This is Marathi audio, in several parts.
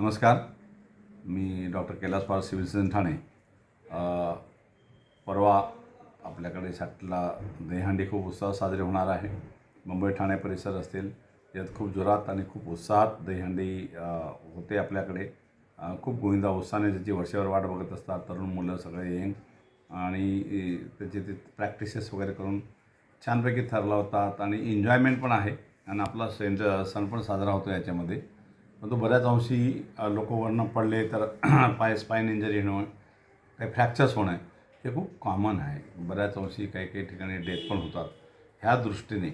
नमस्कार. मी doctor Kailas Pal civil surgeon Thane परवा आपल्याकडे साठला दहीहंडी खूप उत्साहात साजरी होणार आहे. मुंबई ठाणे परिसर असतील यात खूप जोरात आणि खूप उत्साहात दहीहंडी होते आपल्याकडे. खूप गोविंदा उत्साहाने त्याची वर्षावर वाट बघत असतात तरुण मुलं सगळे येईन आणि त्याचे ते प्रॅक्टिसेस वगैरे करून छानपैकी ठरला होतात आणि एन्जॉयमेंट पण आहे. आणि आपला सेंट सण पण साजरा होतो याच्यामध्ये. परंतु बऱ्याच अंशी लोक वरनं पडले तर पाय स्पाईन इंजरी होणं काही फ्रॅक्चर्स होणं हे खूप कॉमन आहे. बऱ्याच अंशी काही काही ठिकाणी डेथ पण होतात. ह्या दृष्टीने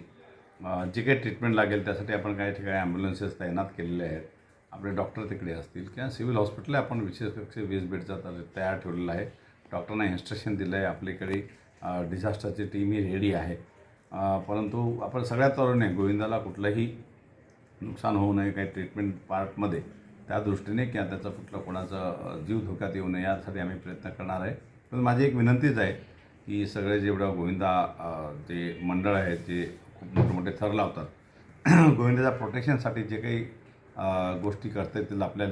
जे काही ट्रीटमेंट लागेल त्यासाठी आपण काही ठिकाणी ॲम्ब्युलन्सेस तैनात केलेले आहेत. आपले डॉक्टर तिकडे असतील किंवा सिव्हिल हॉस्पिटल आपण विशेष कक्ष वीस बेडचा तर तयार ठेवलेला आहे. डॉक्टरांना इन्स्ट्रक्शन दिलं आहे आपल्याकडे डिझास्टरची टीम ही रेडी आहे. परंतु आपण सगळ्यात तरुण आहे. गोविंदाला कुठलंही नुकसान होऊ नये काही ट्रीटमेंट पार्टमध्ये त्या दृष्टीने किंवा त्याचा कुठला कोणाचा जीव धोक्यात येऊ नये यासाठी आम्ही प्रयत्न करणार आहे. पण माझी एक विनंतीच आहे की सगळे जेवढं गोविंदा जे मंडळ आहेत जे खूप मोठे मोठे थर लावतात गोविंदाच्या प्रोटेक्शनसाठी जे काही गोष्टी करता येतील आपल्या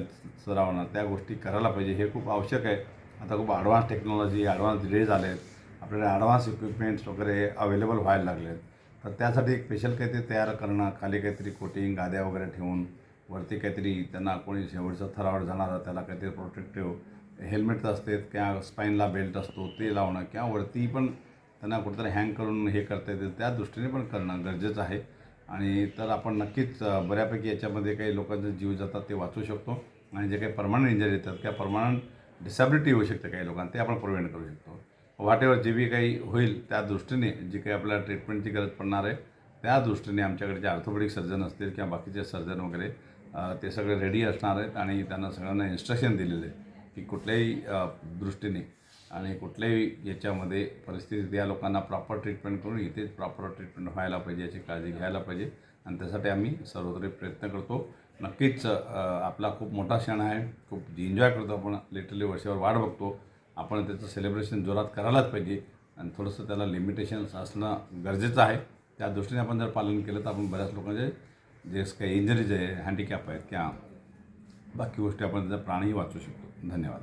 सरावांना त्या गोष्टी करायला पाहिजे. हे खूप आवश्यक आहे. आता खूप ॲडव्हान्स टेक्नॉलॉजी ॲडव्हान्स डिले आले आहेत आपल्याला ॲडव्हान्स इक्विपमेंट्स वगैरे अवेलेबल व्हायला लागले आहेत तर त्यासाठी एक स्पेशल काहीतरी तयार करणं खाली काहीतरी कोटिंग गाद्या वगैरे ठेवून वरती काहीतरी त्यांना कोणी शेवटचा थरावर जाणारा त्याला काहीतरी प्रोटेक्टिव्ह हेल्मेट असते किंवा स्पाईनला बेल्ट असतो ते लावणं किंवा वरती पण त्यांना कुठेतरी हँग करून हे करता येते त्या दृष्टीने पण करणं गरजेचं आहे. आणि तर आपण नक्कीच बऱ्यापैकी याच्यामध्ये काही लोकांचे जीव जातात ते वाचू शकतो. आणि जे काही परमनंट इंजरी येतात किंवा परमनंट डिसॅबिलिटी होऊ शकते काही लोकांना ते आपण प्रिव्हेंट करू शकतो. वाटेवर जे बी काही होईल त्या दृष्टीने जी काही आपल्याला ट्रीटमेंटची गरज पडणार आहे त्या दृष्टीने आमच्याकडे जे ऑर्थोपेडिक सर्जन असतील किंवा बाकीचे सर्जन वगैरे ते सगळे रेडी असणार आहेत आणि त्यांना सगळ्यांना इन्स्ट्रक्शन दिलेले आहे की कुठल्याही दृष्टीने आणि कुठल्याही याच्यामध्ये परिस्थितीत या लोकांना प्रॉपर ट्रीटमेंट करून इथेच प्रॉपर ट्रीटमेंट व्हायला पाहिजे याची काळजी घ्यायला पाहिजे. आणि त्यासाठी आम्ही सर्वतरी प्रयत्न करतो. नक्कीच आपला खूप मोठा क्षण आहे खूप एन्जॉय करतो आपण. लिटरली वर्षावर वाट बघतो. आपण त्याचं सेलिब्रेशन जोरात करायलाच पाहिजे आणि थोडंसं त्याला लिमिटेशन्स असणं गरजेचं आहे. त्या दृष्टीने आपण जर पालन केलं तर आपण बऱ्याच लोकांचे जे काही इंजरीज आहे हँडिकॅप आहेत किंवा बाकी गोष्टी आपण त्याचा प्राणही वाचू शकतो. धन्यवाद.